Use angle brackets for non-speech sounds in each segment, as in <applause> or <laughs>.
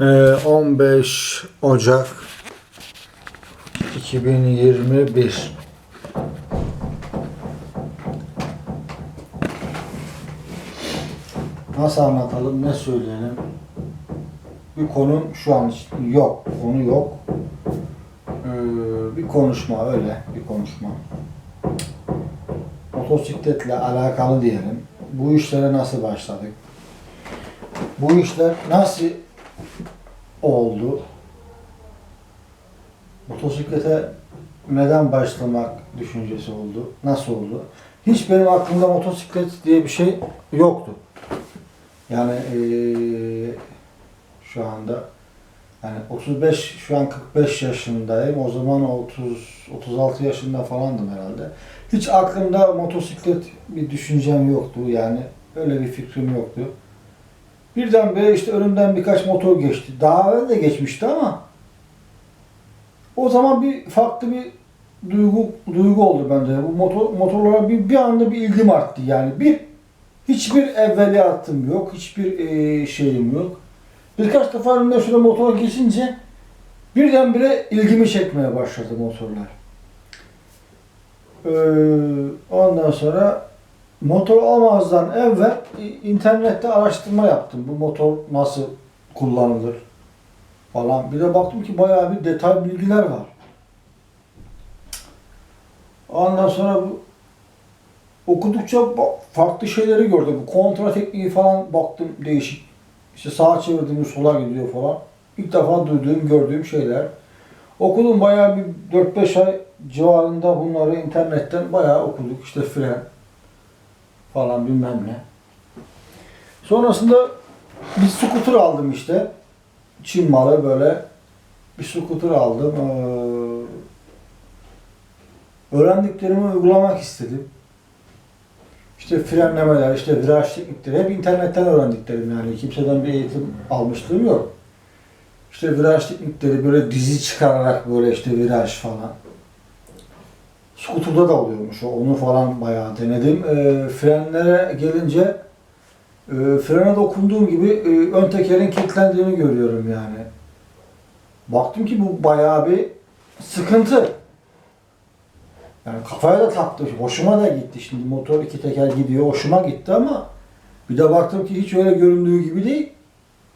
Ee, 15 Ocak 2021 Nasıl anlatalım, ne söyleyelim? Bir konu şu an yok, konu yok. Ee, bir konuşma öyle, bir konuşma. Motosikletle alakalı diyelim. Bu işlere nasıl başladık? Bu işler nasıl oldu? Motosiklete neden başlamak düşüncesi oldu? Nasıl oldu? Hiç benim aklımda motosiklet diye bir şey yoktu. Yani eee, şu anda yani 35 şu an 45 yaşındayım. O zaman 30 36 yaşında falandım herhalde. Hiç aklımda motosiklet bir düşüncem yoktu. Yani öyle bir fikrim yoktu. Birdenbire işte önümden birkaç motor geçti. Daha evvel de geçmişti ama o zaman bir farklı bir duygu duygu oldu bende. Bu motor, motorlara bir, bir anda bir ilgim arttı. Yani bir hiçbir evveliyatım yok, hiçbir eee, şeyim yok. Birkaç defa önümden şöyle motor geçince birdenbire ilgimi çekmeye başladı motorlar. Ee, ondan sonra motor almazdan evvel internette araştırma yaptım. Bu motor nasıl kullanılır falan. Bir de baktım ki bayağı bir detay bilgiler var. Ondan sonra bu okudukça farklı şeyleri gördüm. Bu kontra tekniği falan baktım değişik. İşte sağa çevirdiğimiz sola gidiyor falan. İlk defa duyduğum, gördüğüm şeyler. Okudum bayağı bir 4-5 ay civarında bunları internetten bayağı okuduk. İşte fren falan bilmem ne. Sonrasında bir scooter aldım işte. Çin malı böyle bir scooter aldım. Ee, öğrendiklerimi uygulamak istedim. İşte frenlemeler, işte viraj teknikleri hep internetten öğrendiklerim yani. Kimseden bir eğitim almışlığım yok. İşte viraj teknikleri böyle dizi çıkararak böyle işte viraj falan. Skuturda da oluyormuş o. Onu falan bayağı denedim. Ee, frenlere gelince e, frene dokunduğum gibi e, ön tekerin kilitlendiğini görüyorum yani. Baktım ki bu bayağı bir sıkıntı. Yani kafaya da taktı. Hoşuma da gitti. Şimdi motor iki teker gidiyor. Hoşuma gitti ama bir de baktım ki hiç öyle göründüğü gibi değil.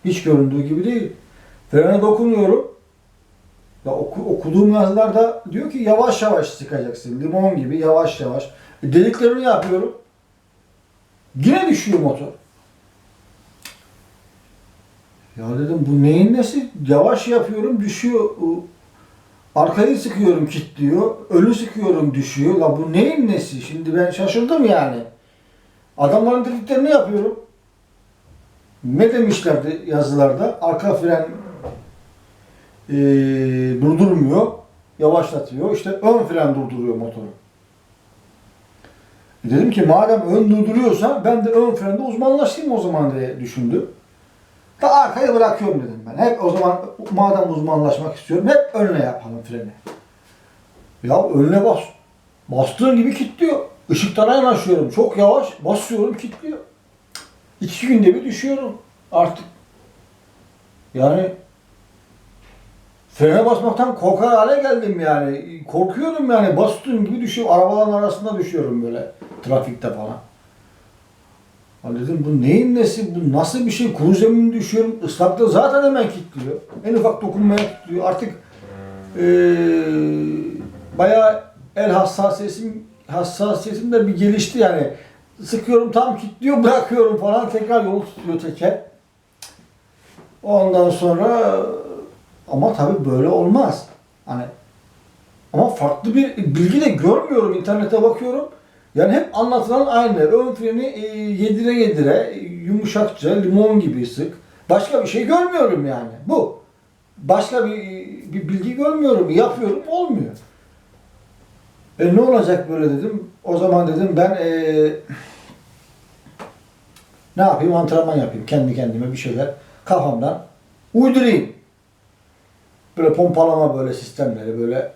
Hiç göründüğü gibi değil. Frene dokunuyorum. Ya oku, okuduğum yazılarda diyor ki yavaş yavaş sıkacaksın. Limon gibi yavaş yavaş. E, dediklerini yapıyorum. Yine düşüyor motor. Ya dedim bu neyin nesi? Yavaş yapıyorum düşüyor. Arkayı sıkıyorum kilitliyor. Önü sıkıyorum düşüyor. La bu neyin nesi? Şimdi ben şaşırdım yani. Adamların dediklerini yapıyorum. Ne demişlerdi yazılarda? Arka fren eee, durdurmuyor. Yavaşlatıyor. İşte ön fren durduruyor motoru. E Dedim ki madem ön durduruyorsa ben de ön frende uzmanlaşayım o zaman diye düşündüm. Da arkaya bırakıyorum dedim ben. Hep o zaman madem uzmanlaşmak istiyorum hep önüne yapalım freni. Ya önüne bas. Bastığın gibi kilitliyor. Işıklara yanaşıyorum. Çok yavaş basıyorum kilitliyor. İki günde bir düşüyorum artık. Yani frene basmaktan korkar hale geldim yani. Korkuyorum yani bastığım gibi düşüyorum. Arabaların arasında düşüyorum böyle trafikte falan. Ya dedim bu neyin nesi, bu nasıl bir şey? Kuru zemin düşüyorum, ıslakta zaten hemen kilitliyor. En ufak dokunmaya kilitliyor. Artık eee bayağı el hassasiyetim, hassasiyetim de bir gelişti yani. Sıkıyorum tam kilitliyor, <laughs> bırakıyorum falan tekrar yolu tutuyor teker. Ondan sonra ama tabii böyle olmaz. Hani ama farklı bir bilgi de görmüyorum. İnternete bakıyorum. Yani hep anlatılan aynı. Ön freni e, yedire yedire, yumuşakça, limon gibi sık. Başka bir şey görmüyorum yani. Bu. Başka bir, bir bilgi görmüyorum. Yapıyorum, olmuyor. E ne olacak böyle dedim. O zaman dedim ben e, ne yapayım? Antrenman yapayım. Kendi kendime bir şeyler kafamdan uydurayım. Böyle pompalama böyle sistemleri böyle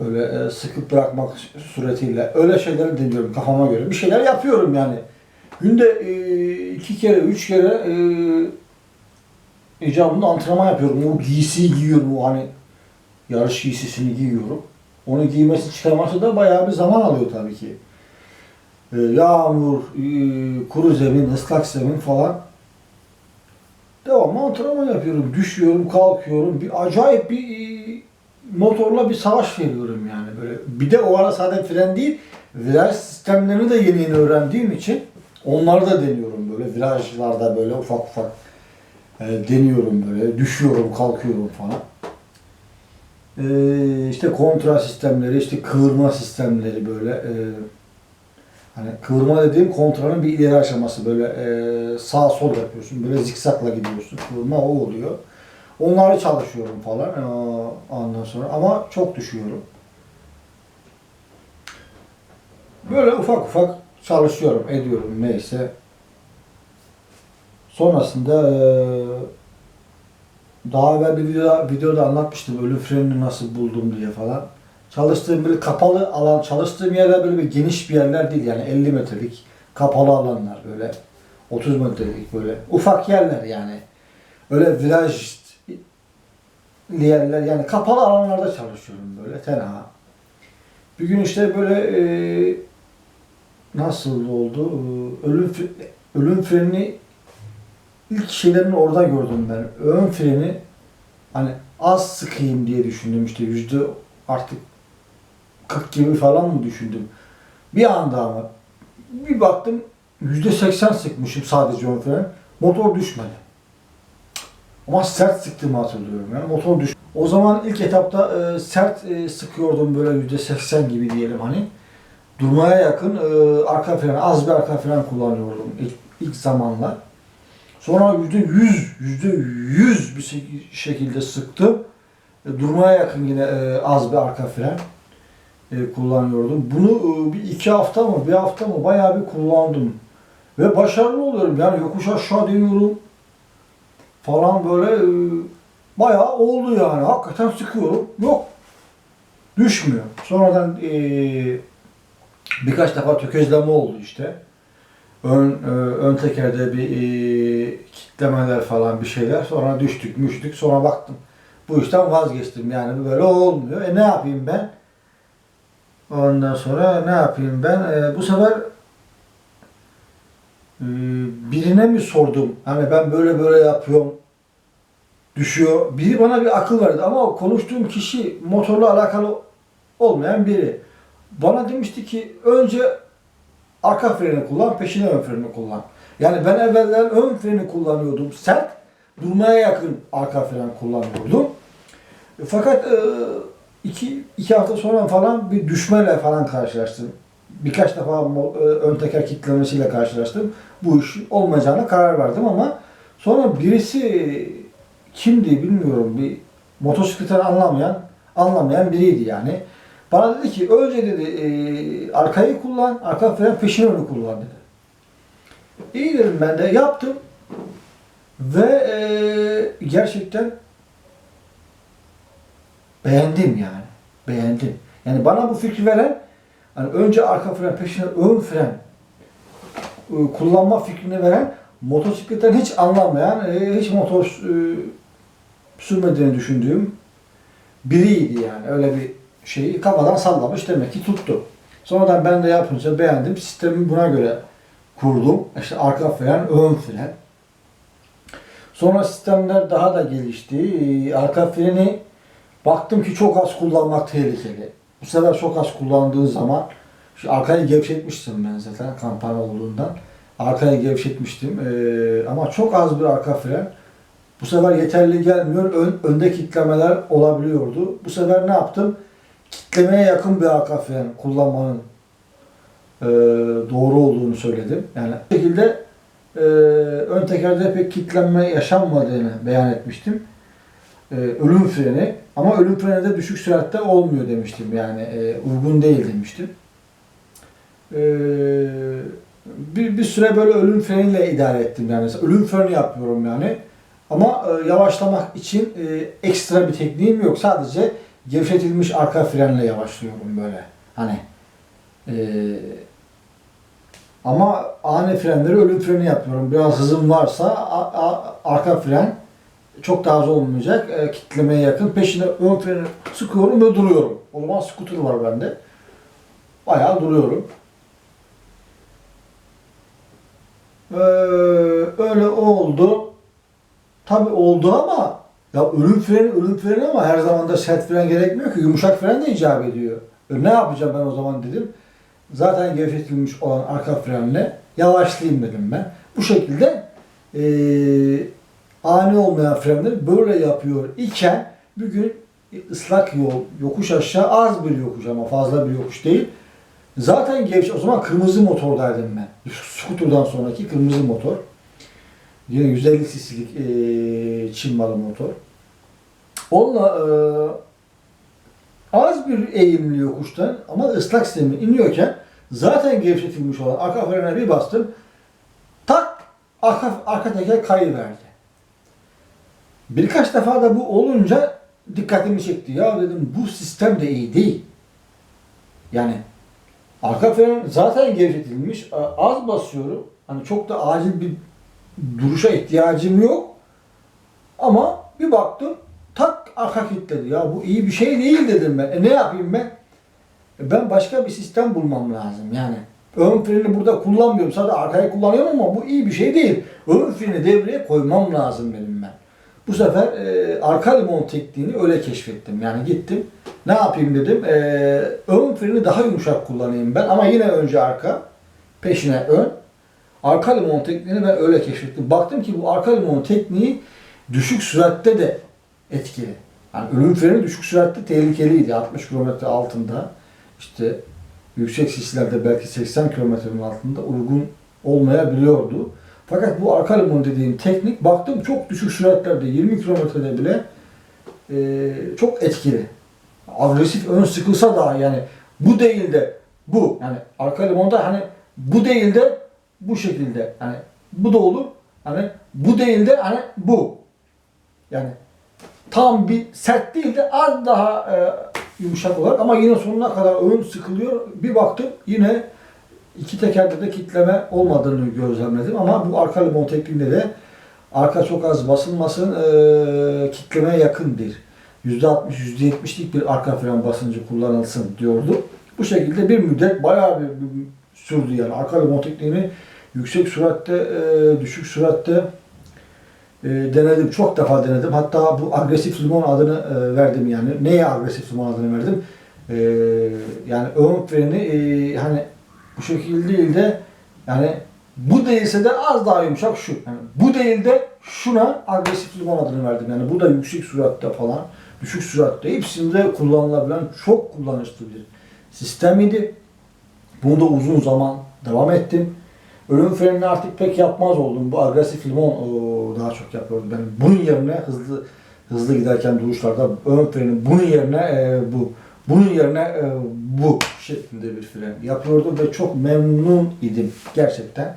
böyle e, sıkıp bırakmak suretiyle öyle şeyleri deniyorum kafama göre. Bir şeyler yapıyorum yani. Günde e, iki kere, üç kere e, icabında antrenman yapıyorum. O giysiyi giyiyorum. O hani yarış giysisini giyiyorum. Onu giymesi çıkarması da bayağı bir zaman alıyor tabii ki. Yağmur, kuru zemin, ıslak zemin falan. Devamlı antrenman yapıyorum. Düşüyorum, kalkıyorum. Bir acayip bir e, motorla bir savaş veriyorum yani böyle. Bir de o ara sadece fren değil, viraj sistemlerini de yeni yeni öğrendiğim için onları da deniyorum böyle. Virajlarda böyle ufak ufak e, deniyorum böyle. Düşüyorum, kalkıyorum falan. E, işte kontra sistemleri, işte kıvırma sistemleri böyle. E, hani kıvırma dediğim kontranın bir ileri aşaması böyle e, sağ sol yapıyorsun. Böyle zikzakla gidiyorsun. Kıvırma o oluyor. Onları çalışıyorum falan e, ondan sonra ama çok düşüyorum. Böyle ufak ufak çalışıyorum, ediyorum neyse. Sonrasında e, daha evvel bir video, videoda anlatmıştım ölüm frenini nasıl buldum diye falan. Çalıştığım böyle kapalı alan, çalıştığım yerler böyle bir geniş bir yerler değil yani 50 metrelik kapalı alanlar böyle 30 metrelik böyle ufak yerler yani. Öyle viraj yerler yani kapalı alanlarda çalışıyorum böyle tenha. Bir gün işte böyle e, nasıl oldu? E, Ölüm ölüm freni ilk şeylerini orada gördüm ben. Ön freni hani az sıkayım diye düşündüm işte yüzde artık 40 gibi falan mı düşündüm. Bir anda ama bir baktım yüzde 80 sıkmışım sadece ön fren. Motor düşmedi. Ama sert sıktığımı hatırlıyorum yani motor düş. O zaman ilk etapta e, sert e, sıkıyordum böyle yüzde 80 gibi diyelim hani. Durmaya yakın e, arka fren, az bir arka fren kullanıyordum ilk, ilk zamanlar. Sonra yüzde yüz, yüzde yüz bir şek- şekilde sıktım. E, durmaya yakın yine e, az bir arka fren kullanıyordum. Bunu e, bir iki hafta mı, bir hafta mı bayağı bir kullandım. Ve başarılı oluyorum. Yani yokuş aşağı deniyorum falan böyle e, bayağı oldu yani. Hakikaten sıkıyorum. Yok. Düşmüyor. Sonradan e, birkaç defa tökezleme oldu işte. Ön, e, ön tekerde bir e, kitlemeler falan bir şeyler. Sonra düştük müştük. Sonra baktım. Bu işten vazgeçtim yani böyle olmuyor. E ne yapayım ben? Ondan sonra ne yapayım ben? E, bu sefer e, birine mi sordum? Hani ben böyle böyle yapıyorum. Düşüyor. Biri bana bir akıl verdi ama o konuştuğum kişi motorla alakalı olmayan biri. Bana demişti ki önce arka freni kullan, peşine ön freni kullan. Yani ben evvelden ön freni kullanıyordum sert, durmaya yakın arka fren kullanıyordum. Fakat e, iki, iki hafta sonra falan bir düşmeyle falan karşılaştım. Birkaç defa e, ön teker kilitlemesiyle karşılaştım. Bu iş olmayacağına karar verdim ama sonra birisi kimdi bilmiyorum bir motosikletten anlamayan anlamayan biriydi yani. Bana dedi ki önce dedi e, arkayı kullan, arka fren peşin önü kullan dedi. İyi dedim ben de yaptım ve e, gerçekten beğendim yani. Beğendim. Yani bana bu fikri veren hani önce arka fren peşine ön fren e, kullanma fikrini veren motosikletten hiç anlamayan, e, hiç motor e, sürmediğini düşündüğüm biriydi yani. Öyle bir şeyi kafadan sallamış demek ki tuttu. Sonradan ben de yapınca beğendim. Sistemi buna göre kurdum. İşte arka fren, ön fren. Sonra sistemler daha da gelişti. Arka freni baktım ki çok az kullanmak tehlikeli. Bu sefer çok az kullandığı zaman şu arkayı gevşetmiştim ben zaten kampanya olduğundan. Arkayı gevşetmiştim. Ee, ama çok az bir arka fren. Bu sefer yeterli gelmiyor. Ön, önde kitlemeler olabiliyordu. Bu sefer ne yaptım? Kitlemeye yakın bir arka fren kullanmanın e, doğru olduğunu söyledim. Yani bu şekilde e, ön tekerde pek kitlenme yaşanmadığını beyan etmiştim. E, ölüm freni ama ölüm freni de düşük süratte olmuyor demiştim. Yani e, uygun değil demiştim. E, bir, bir süre böyle ölüm freniyle idare ettim yani. Ölüm freni yapıyorum yani. Ama e, yavaşlamak için e, ekstra bir tekniğim yok. Sadece gevşetilmiş arka frenle yavaşlıyorum böyle. Hani e, ama ani frenleri ölüm freni yapıyorum. Biraz hızım varsa a- a- arka fren çok da az olmayacak. E, kitlemeye yakın. Peşine ön freni sıkıyorum ve duruyorum. O zaman skuter var bende. Bayağı duruyorum. Ee, öyle oldu. Tabi oldu ama ya ölüm freni ölüm freni ama her zaman da sert fren gerekmiyor ki. Yumuşak fren de icap ediyor. E, ne yapacağım ben o zaman dedim. Zaten gevşetilmiş olan arka frenle yavaşlayayım dedim ben. Bu şekilde eee ani olmayan frenleri böyle yapıyor iken bir gün ıslak yol, yokuş aşağı az bir yokuş ama fazla bir yokuş değil. Zaten gevşe, o zaman kırmızı motordaydım ben. Scooter'dan sonraki kırmızı motor. Yine 150 cc'lik eee Çin malı motor. Onunla eee, az bir eğimli yokuştan ama ıslak zemin iniyorken zaten gevşetilmiş olan arka frene bir bastım. Tak arka, arka teker kayıverdi. Birkaç defa da bu olunca dikkatimi çekti. Ya dedim bu sistem de iyi değil. Yani arka fren zaten gevşetilmiş. Az basıyorum. Hani çok da acil bir duruşa ihtiyacım yok. Ama bir baktım tak arka kilitledi. Ya bu iyi bir şey değil dedim ben. E ne yapayım ben? E ben başka bir sistem bulmam lazım yani. Ön freni burada kullanmıyorum. Sadece arkayı kullanıyorum ama bu iyi bir şey değil. Ön freni devreye koymam lazım benim ben. Bu sefer e, arka limon tekniğini öyle keşfettim. Yani gittim. Ne yapayım dedim. E, ön freni daha yumuşak kullanayım ben ama yine önce arka. Peşine ön. Arka limon tekniğini ben öyle keşfettim. Baktım ki bu arka limon tekniği düşük süratte de etkili. Yani ölüm freni düşük süratte tehlikeliydi. 60 km altında işte yüksek sislerde belki 80 kilometrenin altında uygun olmayabiliyordu. Fakat bu arka limon dediğim teknik baktım çok düşük süratlerde 20 kilometrede bile e, çok etkili. Agresif ön sıkılsa da yani bu değil de bu yani arka limonda hani bu değil de bu şekilde hani bu da olur hani bu değil de hani bu yani tam bir sert değil de az daha e, yumuşak olarak ama yine sonuna kadar ön sıkılıyor. Bir baktım yine iki tekerde de kitleme olmadığını gözlemledim ama bu arka limon tekniğinde de arka çok az basılmasın e, kitlemeye yakındır. %60, %70'lik bir arka fren basıncı kullanılsın diyordu. Bu şekilde bir müddet bayağı bir, bir sürdü yani. Arka limon tekniğini yüksek süratte, e, düşük süratte e, denedim. Çok defa denedim. Hatta bu agresif limon adını e, verdim yani. Neye agresif limon adını verdim? E, yani ön freni e, hani bu şekilde değil de yani bu değilse de az daha yumuşak şu. Yani bu değil de şuna agresif limon adını verdim. Yani bu da yüksek süratte falan, düşük süratte hepsinde kullanılabilen çok kullanışlı bir sistem idi. Bunu da uzun zaman devam ettim. Ölüm frenini artık pek yapmaz oldum. Bu agresif limon daha çok yapıyordum. Ben bunun yerine hızlı hızlı giderken duruşlarda ön freni bunun yerine e, bu bunun yerine e, bu şeklinde bir fren yapıyordum ve çok memnun idim gerçekten.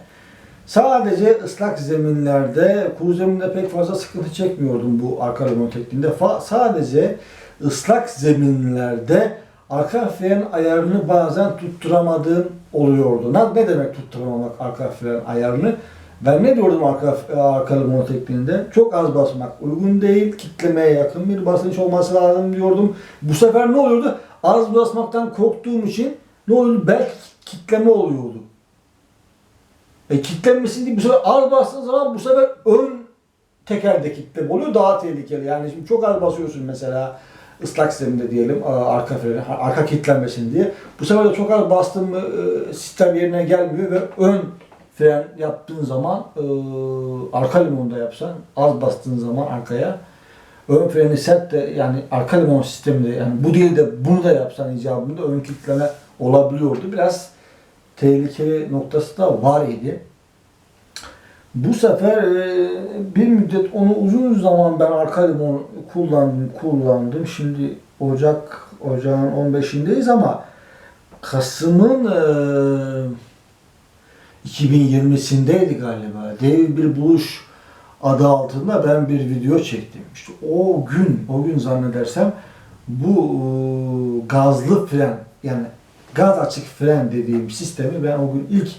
Sadece ıslak zeminlerde, kuru zeminde pek fazla sıkıntı çekmiyordum bu arka limon tekniğinde. Fa- sadece ıslak zeminlerde arka fren ayarını bazen tutturamadığım oluyordu. Ne demek tutturamamak arka fren ayarını? Ben ne diyordum arka, arka limon tekniğinde? Çok az basmak uygun değil, kitlemeye yakın bir basınç olması lazım diyordum. Bu sefer ne oluyordu? Az basmaktan korktuğum için ne oluyordu? Belki kitleme oluyordu. E kitlenmesin diye bu sefer az bastığın zaman bu sefer ön tekerde kitleme oluyor daha tehlikeli. Yani şimdi çok az basıyorsun mesela ıslak zeminde diyelim arka freni, arka kilitlenmesin diye. Bu sefer de çok az bastın mı e, sistem yerine gelmiyor ve ön fren yaptığın zaman e, arka limonda yapsan az bastığın zaman arkaya ön freni sert de yani arka limon sisteminde yani bu değil de bunu da yapsan icabında ön kilitleme olabiliyordu. Biraz tehlikeli noktası da var idi. Bu sefer e, bir müddet onu uzun zaman ben arka limon kullandım, kullandım. Şimdi Ocak, Ocağın 15'indeyiz ama Kasım'ın e, 2020'sindeydi galiba. Dev bir buluş adı altında ben bir video çektim. İşte o gün, o gün zannedersem bu e, gazlı fren yani gaz açık fren dediğim sistemi ben o gün ilk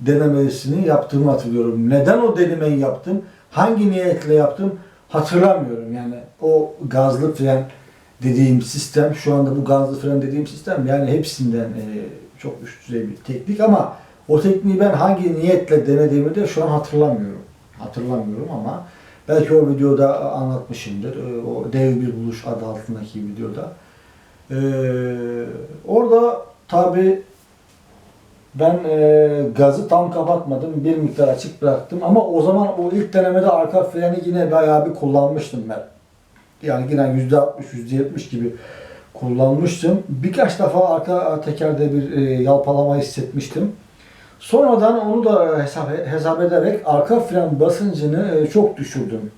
denemesini yaptığımı hatırlıyorum. Neden o denemeyi yaptım? Hangi niyetle yaptım? hatırlamıyorum. Yani o gazlı fren dediğim sistem, şu anda bu gazlı fren dediğim sistem yani hepsinden e, çok üst düzey bir teknik ama o tekniği ben hangi niyetle denediğimi de şu an hatırlamıyorum. Hatırlamıyorum ama belki o videoda anlatmışımdır. E, o dev bir buluş adı altındaki videoda. E, orada tabi ben e, gazı tam kapatmadım. Bir miktar açık bıraktım. Ama o zaman o ilk denemede arka freni yine bayağı bir kullanmıştım ben. Yani yine %60, %70 gibi kullanmıştım. Birkaç defa arka tekerde bir e, yalpalama hissetmiştim. Sonradan onu da hesap, hesap ederek arka fren basıncını e, çok düşürdüm.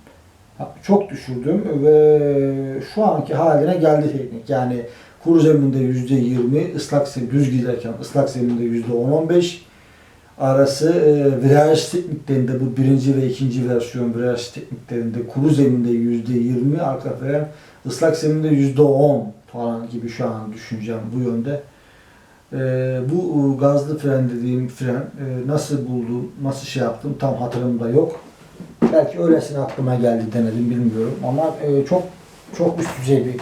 Çok düşürdüm ve şu anki haline geldi teknik. Yani kuru zeminde %20, ıslak düz giderken ıslak zeminde %10-15 arası e, viraj tekniklerinde bu birinci ve ikinci versiyon viraj tekniklerinde kuru zeminde %20, arka fren ıslak zeminde %10 falan gibi şu an düşüneceğim bu yönde. E, bu e, gazlı fren dediğim fren e, nasıl buldum, nasıl şey yaptım tam hatırımda yok. Belki öylesine aklıma geldi denedim bilmiyorum ama e, çok çok üst düzey bir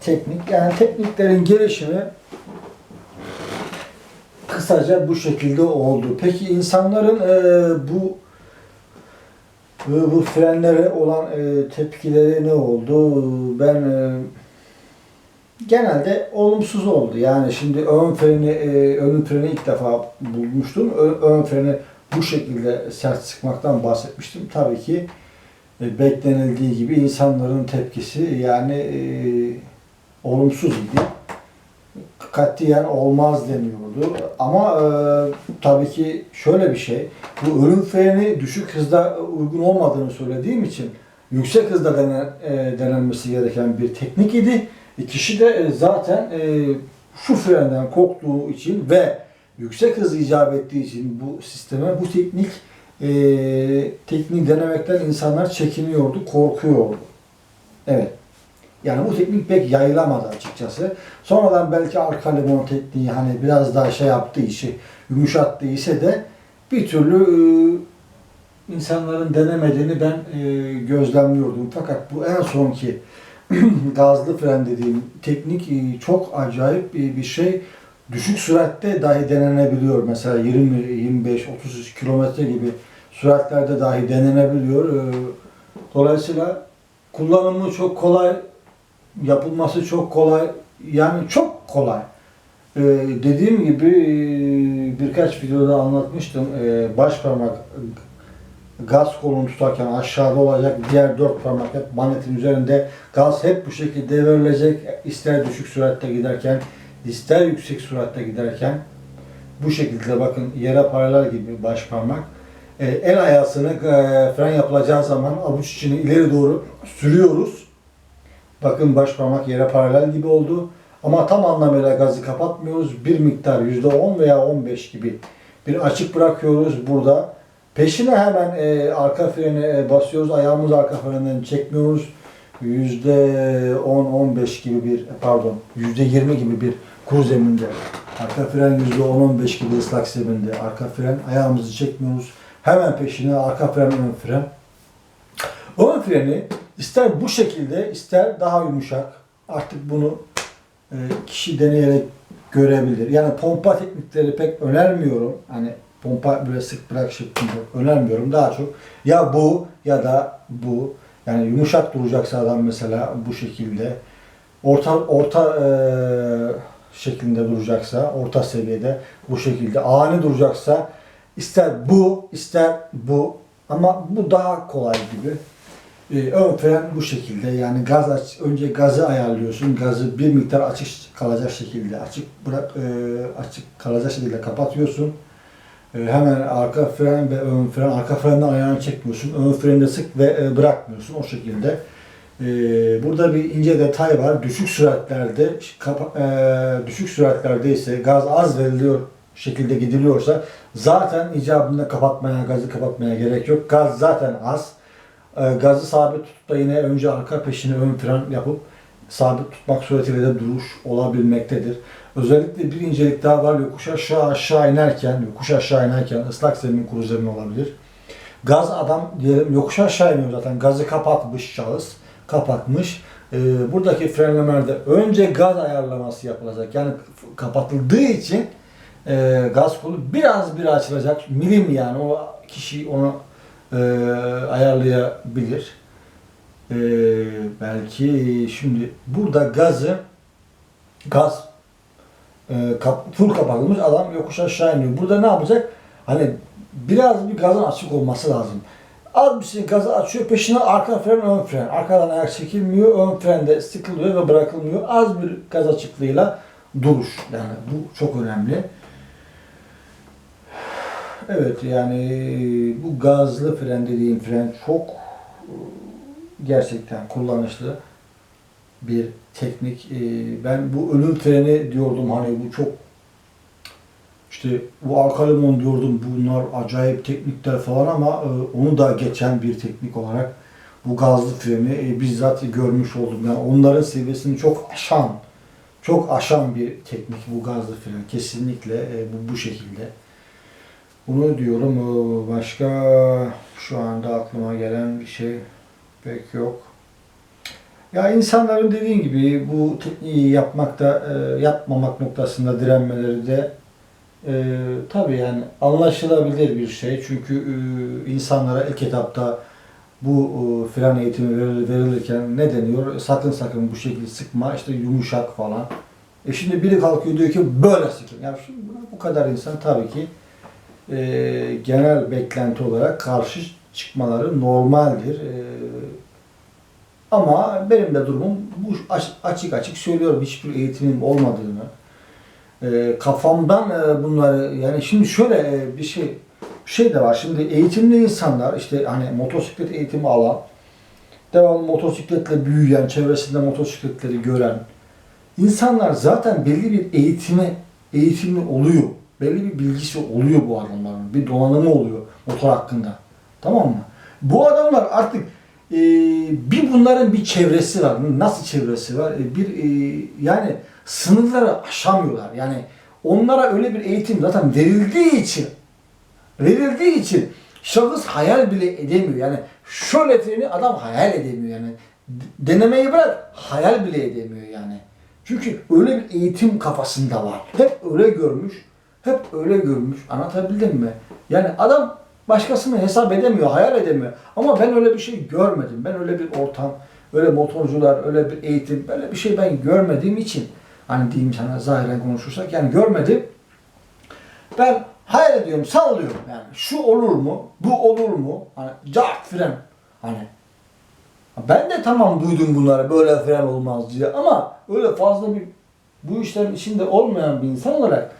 teknik. Yani tekniklerin gelişimi kısaca bu şekilde oldu. Peki insanların bu bu, frenlere olan tepkileri ne oldu? Ben genelde olumsuz oldu. Yani şimdi ön freni e, ön freni ilk defa bulmuştum. Ön, ön freni bu şekilde sert sıkmaktan bahsetmiştim. Tabii ki e, beklenildiği gibi insanların tepkisi yani e, olumsuz idi. Katiyen olmaz deniyordu. Ama e, tabii ki şöyle bir şey, bu ölüm freni düşük hızda uygun olmadığını söylediğim için yüksek hızda denen, e, denenmesi gereken bir teknik idi. E, kişi de e, zaten e, şu frenden korktuğu için ve yüksek hız icap ettiği için bu sisteme, bu teknik e, tekniği denemekten insanlar çekiniyordu, korkuyordu. Evet. Yani bu teknik pek yayılamadı açıkçası. Sonradan belki arka limon tekniği hani biraz daha şey yaptığı işi, yumuşattığı ise de bir türlü e, insanların denemediğini ben e, gözlemliyordum. Fakat bu en sonki <clears throat> gazlı fren dediğim teknik e, çok acayip bir, bir şey. Düşük süratte dahi denenebiliyor. Mesela 20, 25, 30 kilometre gibi süratlerde dahi denenebiliyor. E, Dolayısıyla kullanımı çok kolay, yapılması çok kolay. Yani çok kolay. Dediğim gibi e, birkaç videoda anlatmıştım. Ee, baş parmak gaz kolunu tutarken aşağıda olacak. Diğer dört parmak hep manetin üzerinde. Gaz hep bu şekilde verilecek. İster düşük süratte giderken, ister yüksek süratte giderken. Bu şekilde bakın yere paralel gibi baş parmak. Ee, el ayasını e, fren yapılacağı zaman avuç içini ileri doğru sürüyoruz. Bakın baş parmak yere paralel gibi oldu. Ama tam anlamıyla gazı kapatmıyoruz. Bir miktar %10 veya 15 gibi bir açık bırakıyoruz burada. Peşine hemen e, arka freni e, basıyoruz. Ayağımızı arka frenden çekmiyoruz. %10-15 gibi bir pardon %20 gibi bir kuru zeminde. Arka fren %10-15 gibi ıslak zeminde. Arka fren ayağımızı çekmiyoruz. Hemen peşine arka fren ön fren. Ön freni ister bu şekilde ister daha yumuşak. Artık bunu e, kişi deneyerek görebilir. Yani pompa teknikleri pek önermiyorum. Hani pompa böyle sık bırak şeklinde önermiyorum. Daha çok ya bu ya da bu. Yani yumuşak duracaksa adam mesela bu şekilde orta orta e, şeklinde duracaksa, orta seviyede bu şekilde ani duracaksa ister bu, ister bu ama bu daha kolay gibi. Ee, ön fren bu şekilde yani gaz aç, önce gazı ayarlıyorsun. Gazı bir miktar açık kalacak şekilde açık bırak e, açık kalacak şekilde kapatıyorsun. E, hemen arka fren ve ön fren arka frenden ayağını çekmiyorsun. Ön freni de sık ve e, bırakmıyorsun o şekilde. E, burada bir ince detay var. Düşük süratlerde e, düşük süratlerde ise gaz az veriliyor şekilde gidiliyorsa zaten icabında kapatmaya, gazı kapatmaya gerek yok. Gaz zaten az. E, gazı sabit tutup da yine önce arka peşine ön fren yapıp sabit tutmak suretiyle de duruş olabilmektedir. Özellikle bir incelik daha var. Yokuş aşağı aşağı inerken, yokuş aşağı inerken ıslak zemin kuru zemin olabilir. Gaz adam diyelim yokuş aşağı iniyor zaten. Gazı kapatmış şahıs. Kapatmış. Ee, buradaki frenlemelerde önce gaz ayarlaması yapılacak. Yani kapatıldığı için e, gaz kolu biraz bir açılacak. Milim yani o kişi onu e, ayarlayabilir. E, belki şimdi burada gazı gaz e, kap, full kapatılmış adam yokuş aşağı iniyor. Burada ne yapacak? Hani biraz bir gazın açık olması lazım. Az bir şey gazı açıyor, peşine arka fren, ön fren. Arkadan ayak çekilmiyor, ön frende sıkılıyor ve bırakılmıyor. Az bir gaz açıklığıyla duruş. Yani bu çok önemli. Evet yani bu gazlı fren dediğim fren çok e, gerçekten kullanışlı bir teknik. E, Ben bu ölüm freni diyordum hani bu çok işte bu Alkalimon diyordum bunlar acayip teknikler falan ama e, onu da geçen bir teknik olarak bu gazlı freni e, bizzat görmüş oldum. Yani onların seviyesini çok aşan, çok aşan bir teknik bu gazlı fren. Kesinlikle bu bu şekilde. Bunu diyorum. Başka şu anda aklıma gelen bir şey pek yok. Ya insanların dediğin gibi bu tekniği yapmakta, e, yapmamak noktasında direnmeleri de e, tabii yani anlaşılabilir bir şey. Çünkü e, insanlara ilk etapta bu e, fren eğitimi veril- verilirken ne deniyor? Sakın sakın bu şekilde sıkma, işte yumuşak falan. E şimdi biri kalkıyor diyor ki böyle sıkın. Ya şimdi bu kadar insan tabii ki e, genel beklenti olarak karşı çıkmaları normaldir. E, ama benim de durumum bu aç- açık açık söylüyorum hiçbir eğitimim olmadığını. E, kafamdan e, bunları yani şimdi şöyle e, bir şey bir şey de var. Şimdi eğitimli insanlar işte hani motosiklet eğitimi alan devamlı motosikletle büyüyen, çevresinde motosikletleri gören insanlar zaten belli bir eğitime eğitimli oluyor. Belli bir bilgisi oluyor bu adamların. Bir donanımı oluyor motor hakkında. Tamam mı? Bu adamlar artık e, bir bunların bir çevresi var. Nasıl çevresi var? E, bir e, yani sınırları aşamıyorlar. Yani onlara öyle bir eğitim zaten verildiği için verildiği için şahıs hayal bile edemiyor. Yani şöyle freni adam hayal edemiyor yani. Denemeyi bırak hayal bile edemiyor yani. Çünkü öyle bir eğitim kafasında var. Hep öyle görmüş. Hep öyle görmüş. Anlatabildim mi? Yani adam başkasını hesap edemiyor, hayal edemiyor. Ama ben öyle bir şey görmedim. Ben öyle bir ortam, öyle motorcular, öyle bir eğitim, böyle bir şey ben görmediğim için hani diyeyim sana zahiren konuşursak yani görmedim. Ben hayal ediyorum, sallıyorum yani. Şu olur mu? Bu olur mu? Hani cart fren. Hani ben de tamam duydum bunları böyle fren olmaz diye ama öyle fazla bir bu işlerin içinde olmayan bir insan olarak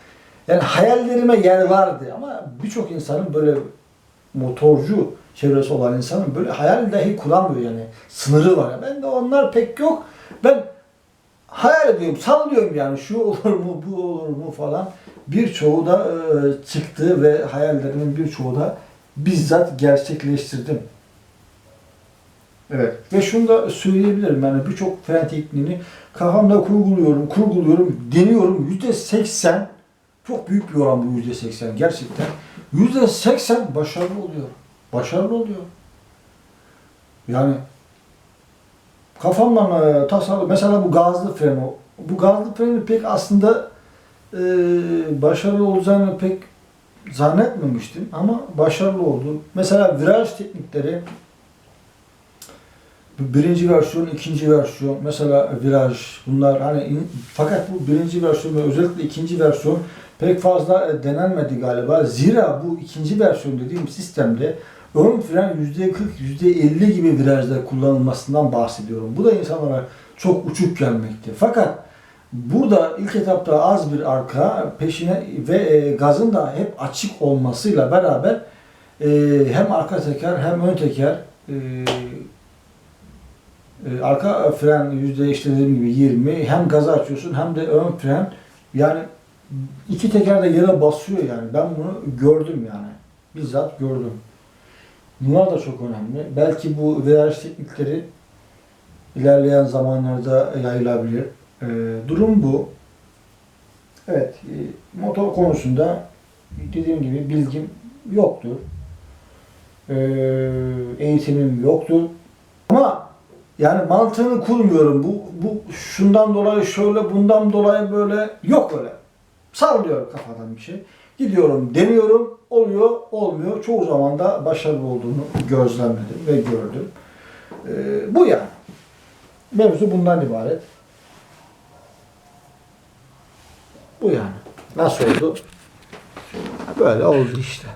yani hayallerime yer vardı ama birçok insanın böyle motorcu çevresi olan insanın böyle hayal dahi kuramıyor yani sınırı var. Ben de onlar pek yok. Ben hayal ediyorum, sallıyorum yani şu olur mu, bu olur mu falan. Birçoğu da e, çıktı ve hayallerimin birçoğu da bizzat gerçekleştirdim. Evet. Ve şunu da söyleyebilirim yani birçok fren tekniğini kafamda kurguluyorum, kurguluyorum, deniyorum. Yüzde seksen çok büyük bir oran bu yüzde seksen gerçekten. Yüzde seksen başarılı oluyor. Başarılı oluyor. Yani kafamdan e, tasarlı mesela bu gazlı fren o. Bu gazlı freni pek aslında e, başarılı olacağını pek zannetmemiştim ama başarılı oldu. Mesela viraj teknikleri birinci versiyon, ikinci versiyon, mesela viraj bunlar hani in- fakat bu birinci versiyon ve özellikle ikinci versiyon pek fazla e, denenmedi galiba. Zira bu ikinci versiyon dediğim sistemde ön fren %40, %50 gibi virajda kullanılmasından bahsediyorum. Bu da insanlara çok uçuk gelmekte. Fakat burada ilk etapta az bir arka peşine ve e, gazın da hep açık olmasıyla beraber e, hem arka teker hem ön teker arka fren yüzde işte dediğim gibi 20 hem gazı açıyorsun hem de ön fren yani iki teker de yere basıyor yani ben bunu gördüm yani bizzat gördüm. Bunlar da çok önemli. Belki bu viraj teknikleri ilerleyen zamanlarda yayılabilir. E, durum bu. Evet, e, motor konusunda dediğim gibi bilgim yoktur. Ee, eğitimim yoktu. Ama yani mantığını kurmuyorum. Bu, bu şundan dolayı şöyle, bundan dolayı böyle. Yok öyle. Sallıyorum kafadan bir şey. Gidiyorum, deniyorum, oluyor, olmuyor. Çoğu zaman da başarılı olduğunu gözlemledim ve gördüm. Ee, bu yani. Mevzu bundan ibaret. Bu yani. Nasıl oldu? Böyle oldu işte.